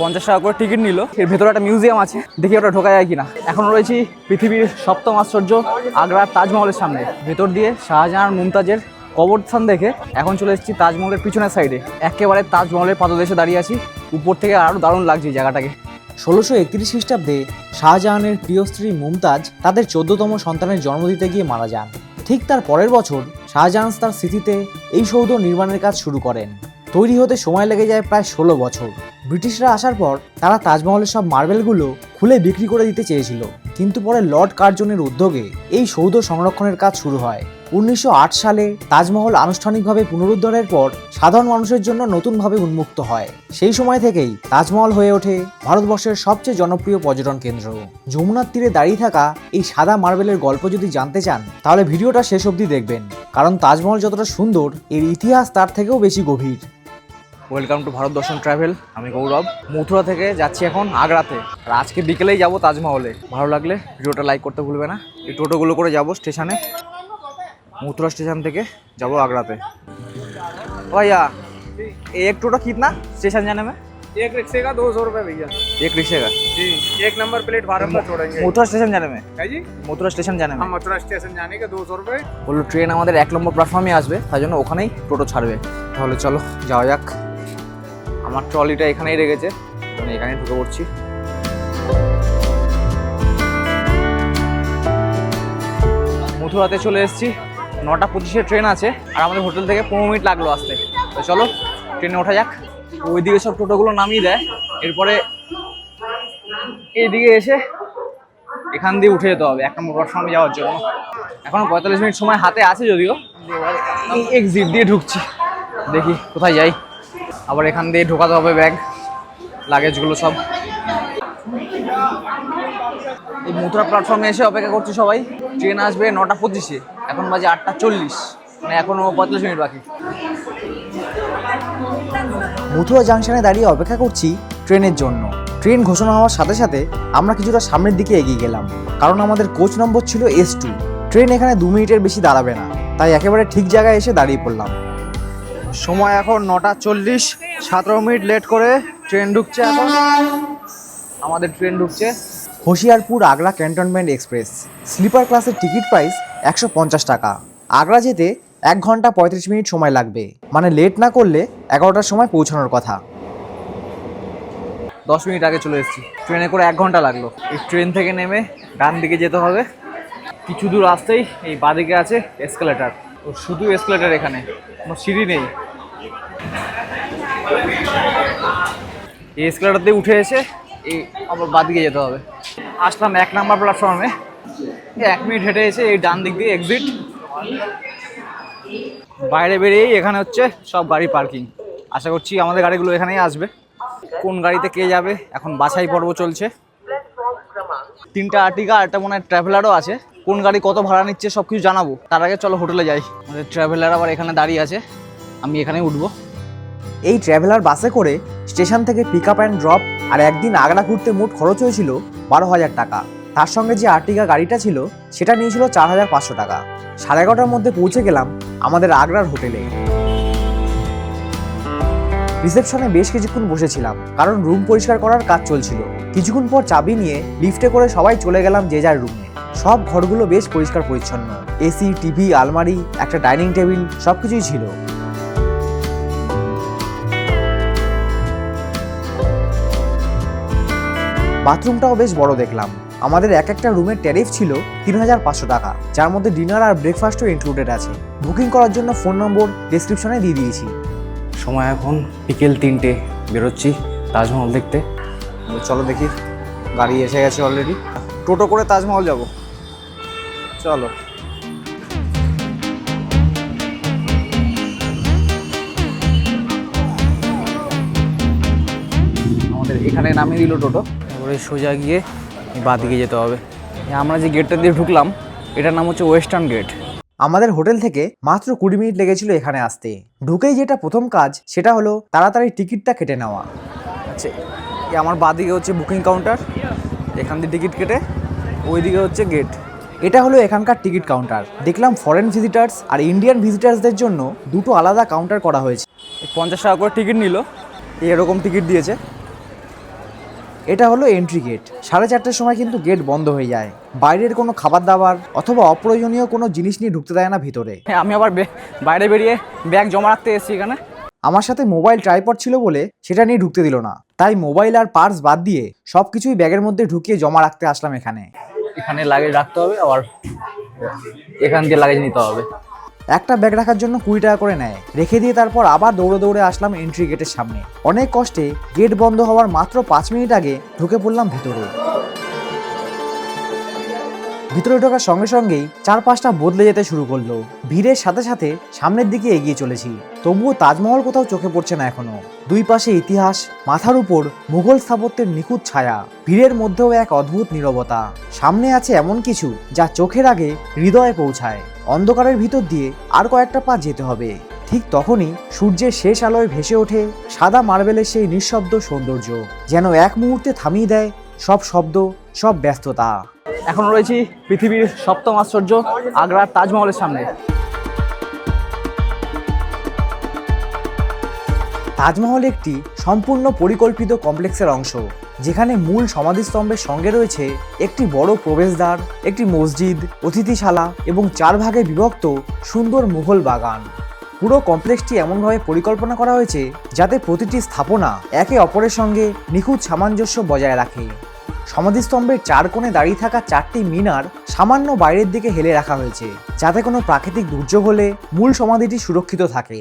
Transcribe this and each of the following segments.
পঞ্চাশ টাকা করে টিকিট নিল। এর ভেতরে একটা মিউজিয়াম আছে, দেখি ওটা ঢোকা যায় কিনা। এখন রয়েছি পৃথিবীর সপ্তম আশ্চর্য আগ্রার তাজমহলের সামনে। ভেতর দিয়ে শাহজাহান মুমতাজের কবরস্থান দেখে এখন চলে এসেছি তাজমহলের পিছনের সাইডে একেবারে তাজমহলের পাদদেশে দাঁড়িয়ে আছি। উপর থেকে আরও দারুণ লাগছে জায়গাটাকে। ষোলোশো একত্রিশ খ্রিস্টাব্দে শাহজাহানের প্রিয় স্ত্রী মুমতাজ তাদের চোদ্দতম সন্তানের জন্ম দিতে গিয়ে মারা যান। ঠিক তার পরের বছর শাহজাহান তার স্মৃতিতে এই সৌধ নির্মাণের কাজ শুরু করেন। তৈরি হতে সময় লেগে যায় প্রায় ষোলো বছর। ব্রিটিশরা আসার পর তারা তাজমহলের সব মার্বেলগুলো খুলে বিক্রি করে দিতে চেয়েছিল। কিন্তু পরে লর্ড কার্জনের উদ্যোগে এই সৌধ সংরক্ষণের কাজ শুরু হয়। উনিশশো আট সালে তাজমহল আনুষ্ঠানিকভাবে পুনরুদ্ধারের পর সাধারণ মানুষের জন্য নতুনভাবে উন্মুক্ত হয়। সেই সময় থেকেই তাজমহল হয়ে ওঠে ভারতবর্ষের সবচেয়ে জনপ্রিয় পর্যটন কেন্দ্র। যমুনার তীরে দাঁড়িয়ে থাকা এই সাদা মার্বেলের গল্প যদি জানতে চান, তাহলে ভিডিওটা শেষ অবধি দেখবেন। কারণ তাজমহল যতটা সুন্দর, এর ইতিহাস তার থেকেও বেশি গভীর। ওয়েলকাম টু ভারত দর্শন ট্রাভেল আমি গৌরব মথুরা থেকে যাচ্ছি এখন আগ্রাতে আর আজকে বিকেলেই যাব তাজমহলে ভালো লাগলে ভিডিওটা লাইক করতে ভুলবে না এই টোটোগুলো করে যাব স্টেশনে মথুরা স্টেশন থেকে যাব आगराते भैया एक टोटो कितना स्टेशन जाने में एक रिक्शे का दो सौ रुपये भैया एक रिक्शे का जी एक नंबर प्लेट फार्म पर छोड़ेंगे मथुरा स्टेशन जाने में है जी মথুরা স্টেশন জানে हम मथुरा स्टेशन जाने के दो सौ रुपये বললো ট্রেন আমাদের এক নম্বর প্ল্যাটফর্মে আসবে তাই জন্য ওখানেই টোটো ছাড়বে তাহলে চলো যাওয়া যাক আমার ট্রলিটা এখানেই রেখেছে। আমি এখানেই ঢুকে পড়ছি। মথুরাতে চলে এসেছি। নটা পঁচিশের ট্রেন আছে, আর আমাদের হোটেল থেকে পনেরো মিনিট লাগল আসতে। তো চলো, ট্রেনে ওঠা যাক। ওইদিকে সব টোটোগুলো নামিয়ে দেয়। এরপরে এইদিকে এসে এখান দিয়ে উঠে যেতে হবে। এক নম্বর প্ল্যাটফর্মে যাওয়ার জন্য। এখনও পঁয়তাল্লিশ মিনিট সময় হাতে আছে যদিও। এক্সিট দিয়ে ঢুকছি। দেখি কোথায় যাই। আবার এখান দিয়ে ঢোকাতে হবে ব্যাগ, লাগেজগুলো সব। এই মথুরা প্ল্যাটফর্মে এসে অপেক্ষা করছি সবাই। ট্রেন আসবে নটা পঁচিশে, এখন বাজে আটটা চল্লিশ মানে এখনও পঁয়তাল্লিশ মিনিট বাকি। মথুরা জাংশনে দাঁড়িয়ে অপেক্ষা করছি ট্রেনের জন্য। ট্রেন ঘোষণা হওয়ার সাথে সাথে আমরা কিছুটা সামনের দিকে এগিয়ে গেলাম, কারণ আমাদের কোচ নম্বর ছিল এস টু ট্রেন এখানে দু মিনিটের বেশি দাঁড়াবে না, তাই একেবারে ঠিক জায়গায় এসে দাঁড়িয়ে পড়লাম। সময় এখন নটা চল্লিশ। সতেরো মিনিট লেট করে ট্রেন ঢুকছে এখন। আমাদের ট্রেন ঢুকছে। Hoshiarpur Agra cantonment express. Sleeper ক্লাসের টিকিট প্রাইস একশো পঞ্চাশ টাকা। আগ্রা যেতে এক ঘণ্টা পঁয়ত্রিশ মিনিট সময় লাগবে। মানে লেট না করলে এগারোটার সময় পৌঁছানোর কথা। দশ মিনিট আগে চলে এসেছি। ট্রেনে করে এক ঘণ্টা লাগল। এই ট্রেন থেকে নেমে ডান দিকে যেতে হবে। কিছু দূর আসতেই এই বাঁদিকে আছে এসকেলেটার। শুধু এসকেলেটার এখানে। কোনো সিঁড়ি নেই। এই এসকেলেটার দিয়ে উঠে এসে এই আবার বাঁদিকে যেতে হবে। আসলাম এক নাম্বার প্ল্যাটফর্মে এক মিনিট হেঁটে এসে এই ডান দিক দিয়ে এক্সিট বাইরে বেরিয়েই এখানে হচ্ছে সব গাড়ি পার্কিং আশা করছি আমাদের গাড়িগুলো এখানেই আসবে। কোন গাড়িতে কে যাবে, এখন বাছাই পর্ব চলছে। তিনটা আর্টিকা আর একটা মনে হয় ট্রাভেলারও আছে। কোন গাড়ি কত ভাড়া নিচ্ছে সব কিছু জানাব। তার আগে চলো হোটেলে যাই। আমাদের ট্রাভেলার আবার এখানে দাঁড়িয়ে আছে। আমি এখানে উঠবো। এই ট্রাভেলার বাসে করে স্টেশন থেকে পিক আপ অ্যান্ড ড্রপ আর একদিন আগ্রা ঘুরতে মোট খরচ হয়েছিল বারো হাজার টাকা। তার সঙ্গে যে আর্টিকা গাড়িটা ছিল, সেটা নিয়েছিল চার হাজার পাঁচশো টাকা। সাড়ে এগারোটার মধ্যে পৌঁছে গেলাম আমাদের আগ্রার হোটেলে। রিসেপশনে বেশ কিছুক্ষণ বসেছিলাম, কারণ রুম পরিষ্কার করার কাজ চলছিল। কিছুক্ষণ পর চাবি নিয়ে লিফটে করে সবাই চলে গেলাম যে যার রুমে। সব ঘরগুলো বেশ পরিষ্কার পরিচ্ছন্ন। এসি, টিভি, আলমারি, একটা ডাইনিং টেবিল, সবকিছুই ছিল। বাথরুমটাও বেশ বড় দেখলাম। আমাদের এক একটা রুমের ট্যারিফ ছিল তিন হাজার পাঁচশো টাকা, যার মধ্যে ডিনার আর ব্রেকফাস্টও ইনক্লুডেড আছে। বুকিং করার জন্য ফোন নম্বর ডেসক্রিপশনে দিয়ে দিয়েছি। সময় এখন বিকেল তিনটে বেরোচ্ছি তাজমহল দেখতে। চলো দেখি গাড়ি এসে গেছে অলরেডি টোটো করে তাজমহল যাব। চলো। আমাদের এখানে নামিয়ে দিল টোটো। তারপরে সোজা গিয়ে বাদ বাদিকে যেতে হবে। আমরা যে গেটটা দিয়ে ঢুকলাম এটার নাম হচ্ছে ওয়েস্টার্ন গেট আমাদের হোটেল থেকে মাত্র কুড়ি মিনিট লেগেছিল এখানে আসতে। ঢুকেই যেটা প্রথম কাজ, সেটা হলো তাড়াতাড়ি টিকিটটা কেটে নেওয়া। আচ্ছা আমার বাদিকে হচ্ছে বুকিং কাউন্টার, এখান দিয়ে টিকিট কেটে ওইদিকে হচ্ছে গেট। এটা হলো এখানকার টিকিট কাউন্টার। দেখলাম ফরেন ভিজিটার্স আর ইন্ডিয়ান ভিজিটার্সদের জন্য দুটো আলাদা কাউন্টার করা হয়েছে। পঞ্চাশ টাকা করে টিকিট নিল। এরকম টিকিট দিয়েছে। এটা হলো এন্ট্রি গেট সাড়ে চারটের সময় কিন্তু গেট বন্ধ হয়ে যায়। বাইরের কোনো খাবার দাবার অথবা অপ্রয়োজনীয় কোনো জিনিস নিয়ে ঢুকতে দেয় না ভিতরে। হ্যাঁ আমি আবার বাইরে বেরিয়ে ব্যাগ জমা রাখতে এসেছি এখানে। আমার সাথে মোবাইল ট্রাইপড ছিল বলে সেটা নিয়ে ঢুকতে দিল না। তাই মোবাইল আর পার্স বাদ দিয়ে সব কিছুই ব্যাগের মধ্যে ঢুকিয়ে জমা রাখতে আসলাম এখানে। এখানে লাগেজ রাখতে হবে আবার এখান দিয়ে লাগেজ নিতে হবে। একটা ব্যাগ রাখার জন্য কুড়ি টাকা করে নেয়। রেখে দিয়ে তারপর আবার দৌড়ে দৌড়ে আসলাম এন্ট্রি গেটের সামনে। অনেক কষ্টে গেট বন্ধ হওয়ার মাত্র পাঁচ মিনিট আগে ঢুকে পড়লাম ভিতরে। ভিতরে ঢোকার সঙ্গে সঙ্গেই চারপাশটা বদলে যেতে শুরু করল। ভিড়ের সাথে সাথে সামনের দিকে এগিয়ে চলেছি। তবুও তাজমহল কোথাও চোখে পড়ছে না এখনও। দুই পাশে ইতিহাস, মাথার উপর মুঘল স্থাপত্যের নিখুঁত ছায়া, ভিড়ের মধ্যেও এক অদ্ভুত নীরবতা। সামনে আছে এমন কিছু যা চোখের আগে হৃদয়ে পৌঁছায়। অন্ধকারের ভিতর দিয়ে আর কয়েকটা পা যেতে হবে। ঠিক তখনই সূর্যের শেষ আলোয় ভেসে ওঠে সাদা মার্বেলের সেই নিঃশব্দ সৌন্দর্য, যেন এক মুহূর্তে থামিয়ে দেয় সব শব্দ, সব ব্যস্ততা। এখন রয়েছি পৃথিবীর সপ্তম আশ্চর্য আগ্রার তাজমহলের সামনে। তাজমহল একটি সম্পূর্ণ পরিকল্পিত কমপ্লেক্সের অংশ, যেখানে মূল সমাধিস্তম্ভের সঙ্গে রয়েছে একটি বড় প্রবেশদ্বার, একটি মসজিদ, অতিথিশালা এবং চার ভাগে বিভক্ত সুন্দর মুঘল বাগান। পুরো কমপ্লেক্সটি এমনভাবে পরিকল্পনা করা হয়েছে যাতে প্রতিটি স্থাপনা একে অপরের সঙ্গে নিখুঁত সামঞ্জস্য বজায় রাখে। সমাধিস্তম্ভের চার কোণে দাঁড়িয়ে থাকা চারটি মিনার সামান্য বাইরের দিকে হেলে রাখা হয়েছে, যাতে কোনো প্রাকৃতিক দুর্যোগ হলে মূল সমাধিটি সুরক্ষিত থাকে।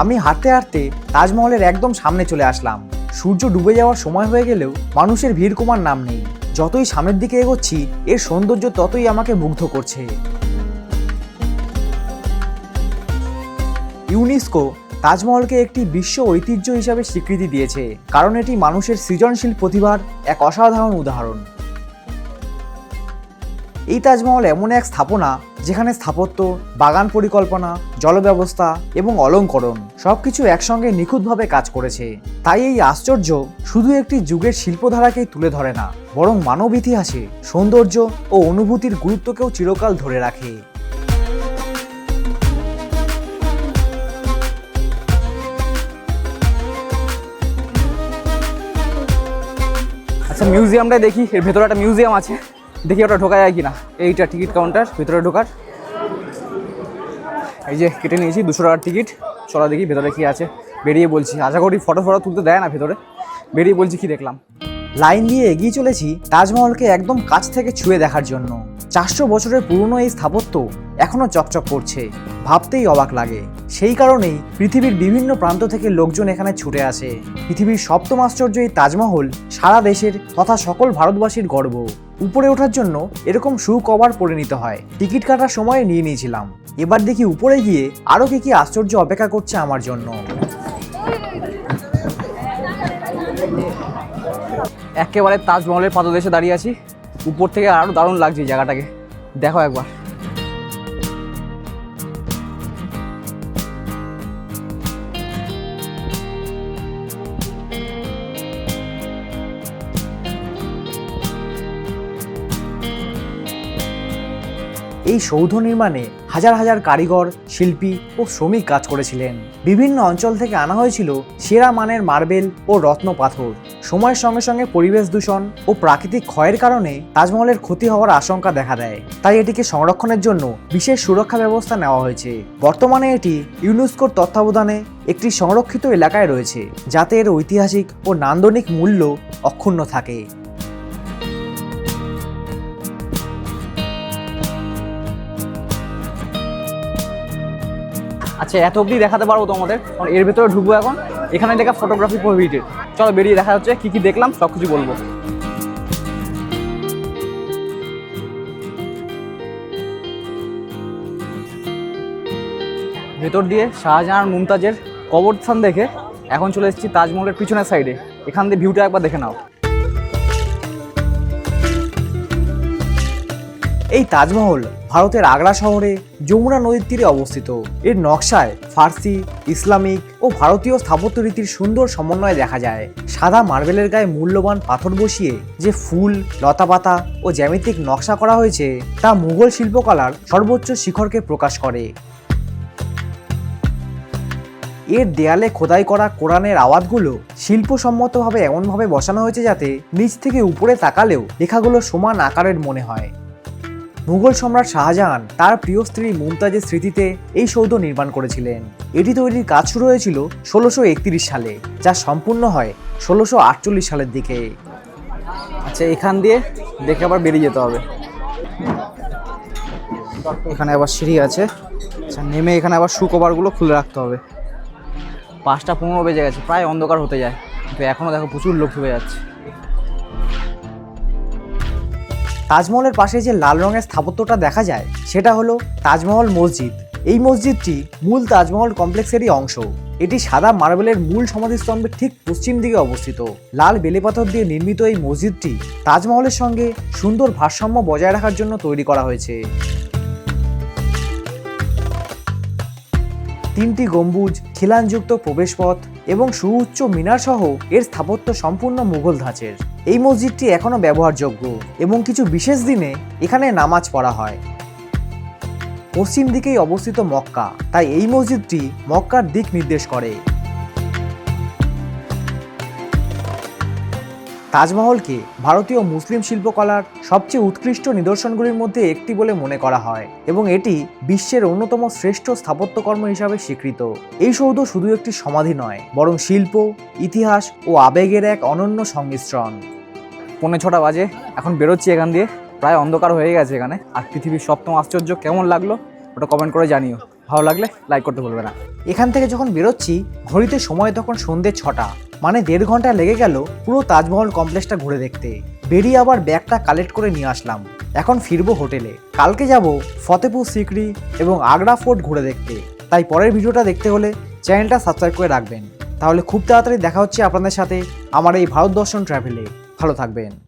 আমি হাঁটতে হাঁটতে তাজমহলের একদম সামনে চলে আসলাম। সূর্য ডুবে যাওয়ার সময় হয়ে গেলেও মানুষের ভিড় কমার নাম নেই। যতই সামনের দিকে এগোচ্ছি, এর সৌন্দর্য ততই আমাকে মুগ্ধ করছে। ইউনেস্কো তাজমহলকে একটি বিশ্ব ঐতিহ্য হিসাবে স্বীকৃতি দিয়েছে, কারণ এটি মানুষের সৃজনশীল প্রতিভার এক অসাধারণ উদাহরণ। এই তাজমহল এমন এক স্থাপনা যেখানে স্থাপত্য, বাগান পরিকল্পনা, জলব্যবস্থা এবং অলঙ্করণ সবকিছু একসঙ্গে নিখুঁতভাবে কাজ করেছে। তাই এই আশ্চর্য শুধু একটি যুগের শিল্পধারাকেই তুলে ধরে না, বরং মানব ইতিহাসে সৌন্দর্য ও অনুভূতির গুরুত্বকেও চিরকাল ধরে রাখে। আচ্ছা মিউজিয়ামটাই দেখি, এর ভেতরে একটা মিউজিয়াম আছে। দেখি ওটা ঢোকা যায় কিনা। এইটা টিকিট কাউন্টার ভেতরে ঢোকার। এই যে কেটে নিয়েছি, দুশো টাকার টিকিট চলা দেখি ভেতরে কি আছে। বেরিয়ে বলছি, আশা করি ফটো ফটো তুলতে দেয় না ভেতরে। বেরিয়ে বলছি কি দেখলাম। লাইন দিয়ে এগিয়ে চলেছি তাজমহলকে একদম কাছ থেকে ছুঁয়ে দেখার জন্য। চারশো বছরের পুরনো এই স্থাপত্য এখনও চকচক করছে। ভাবতেই অবাক লাগে। সেই কারণেই পৃথিবীর বিভিন্ন প্রান্ত থেকে লোকজন এখানে ছুটে আসে। পৃথিবীর সপ্তম আশ্চর্য এই তাজমহল সারা দেশের তথা সকল ভারতবাসীর গর্ব। উপরে ওঠার জন্য এরকম শু কভার পরে নিতে হয়। টিকিট কাটার সময় নিয়ে নিয়েছিলাম। এবার দেখি উপরে গিয়ে আরও কি কি আশ্চর্য অপেক্ষা করছে আমার জন্য। একেবারে তাজমহলের পাদদেশে দাঁড়িয়ে আছি। উপর থেকে আরও দারুণ লাগছে জায়গাটাকে। দেখো একবার। এই সৌধ নির্মাণে হাজার হাজার কারিগর, শিল্পী ও শ্রমিক কাজ করেছিলেন। বিভিন্ন অঞ্চল থেকে আনা হয়েছিল সেরা মানের মার্বেল ও রত্ন পাথর। সময়ের সঙ্গে সঙ্গে পরিবেশ দূষণ ও প্রাকৃতিক ক্ষয়ের কারণে তাজমহলের ক্ষতি হওয়ার আশঙ্কা দেখা দেয়। তাই এটিকে সংরক্ষণের জন্য বিশেষ সুরক্ষা ব্যবস্থা নেওয়া হয়েছে। বর্তমানে এটি ইউনেস্কোর তত্ত্বাবধানে একটি সংরক্ষিত এলাকায় রয়েছে, যাতে এর ঐতিহাসিক ও নান্দনিক মূল্য অক্ষুণ্ণ থাকে। আচ্ছা এত অবধি দেখাতে পারব তোমাদের। কারণ এর ভেতরে ঢুকবো এখন। এখানে লেখা ফটোগ্রাফি প্রহিবিটেড চলো বেরিয়ে দেখা হচ্ছে কি কি দেখলাম, সব কিছু বলব। ভেতর দিয়ে শাহজাহান মুমতাজের কবরস্থান দেখে এখন চলে এসেছি তাজমহলের পিছনের সাইডে এখান দিয়ে ভিউটা একবার দেখে নাও। এই তাজমহল ভারতের আগ্রা শহরে যমুনা নদীর তীরে অবস্থিত। এর নকশায় ফার্সি, ইসলামিক ও ভারতীয় স্থাপত্য রীতির সুন্দর সমন্বয় দেখা যায়। সাদা মার্বেলের গায়ে মূল্যবান পাথর বসিয়ে যে ফুল, লতাপাতা ও জ্যামিতিক নকশা করা হয়েছে, তা মুঘল শিল্পকলার সর্বোচ্চ শিখরকে প্রকাশ করে। এর দেয়ালে খোদাই করা কোরআনের আওয়াজগুলো শিল্পসম্মতভাবে এমনভাবে বসানো হয়েছে যাতে নিচ থেকে উপরে তাকালেও লেখাগুলো সমান আকারের মনে হয়। মুঘল সম্রাট শাহজাহান তার প্রিয় স্ত্রী মুমতাজের স্মৃতিতে এই সৌধ নির্মাণ করেছিলেন। এটি তৈরির কাজ শুরু হয়েছিল ষোলোশো সালে, যা সম্পূর্ণ হয় ষোলোশো আটচল্লিশ সালের দিকে। আচ্ছা এখান দিয়ে দেখে আবার বেরিয়ে যেতে হবে। এখানে আবার সিঁড়ি আছে। আচ্ছা নেমে এখানে আবার শু কভারগুলো খুলে রাখতে হবে। পাঁচটা পনেরো বেজে গেছে, প্রায় অন্ধকার হতে যায়। কিন্তু এখনও দেখো প্রচুর লোক ঢুকে যাচ্ছে। তাজমহলের পাশে যে লাল রঙের স্থাপত্যটা দেখা যায়, সেটা হলো তাজমহল মসজিদ। এই মসজিদটি মূল তাজমহল কমপ্লেক্সেরই অংশ। এটি সাদা মার্বেলের মূল সমাধিস্তম্ভের ঠিক পশ্চিম দিকে অবস্থিত। লাল বেলেপাথর দিয়ে নির্মিত এই মসজিদটি তাজমহলের সঙ্গে সুন্দর ভারসাম্য বজায় রাখার জন্য তৈরি করা হয়েছে। তিনটি গম্বুজ, খিলানযুক্ত প্রবেশপথ এবং সুউচ্চ মিনার সহ এর স্থাপত্য সম্পূর্ণ মুঘল ধাঁচের। এই মসজিদটি এখনও ব্যবহারযোগ্য এবং কিছু বিশেষ দিনে এখানে নামাজ পড়া হয়। পশ্চিম দিকেই অবস্থিত মক্কা, তাই এই মসজিদটি মক্কার দিক নির্দেশ করে। তাজমহলকে ভারতীয় মুসলিম শিল্পকলার সবচেয়ে উৎকৃষ্ট নিদর্শনগুলির মধ্যে একটি বলে মনে করা হয় এবং এটি বিশ্বের অন্যতম শ্রেষ্ঠ স্থাপত্যকর্ম হিসাবে স্বীকৃত। এই সৌধ শুধু একটি সমাধি নয়, বরং শিল্প, ইতিহাস ও আবেগের এক অনন্য সংমিশ্রণ। পৌনে ছটা বাজে, এখন বেরোচ্ছি এখান দিয়ে। প্রায় অন্ধকার হয়ে গেছে এখানে। আর পৃথিবীর সপ্তম আশ্চর্য কেমন লাগল ওটা কমেন্ট করে জানিও। ভালো লাগলে লাইক করতে ভুলবে না। এখান থেকে যখন বেরোচ্ছি, ঘড়িতে সময় তখন সন্ধে ছটা। মানে দেড় ঘণ্টা লেগে গেল পুরো তাজমহল কমপ্লেক্সটা ঘুরে দেখতে। বেরিয়ে আবার ব্যাগটা কালেক্ট করে নিয়ে আসলাম। এখন ফিরবো হোটেলে। কালকে যাব ফতেপুর সিকরি এবং আগ্রা ফোর্ট ঘুরে দেখতে। তাই পরের ভিডিওটা দেখতে হলে চ্যানেলটা সাবস্ক্রাইব করে রাখবেন। তাহলে খুব তাড়াতাড়ি দেখা হচ্ছে আপনাদের সাথে আমার এই ভারত দর্শন ট্রাভেলে ভালো থাকবেন।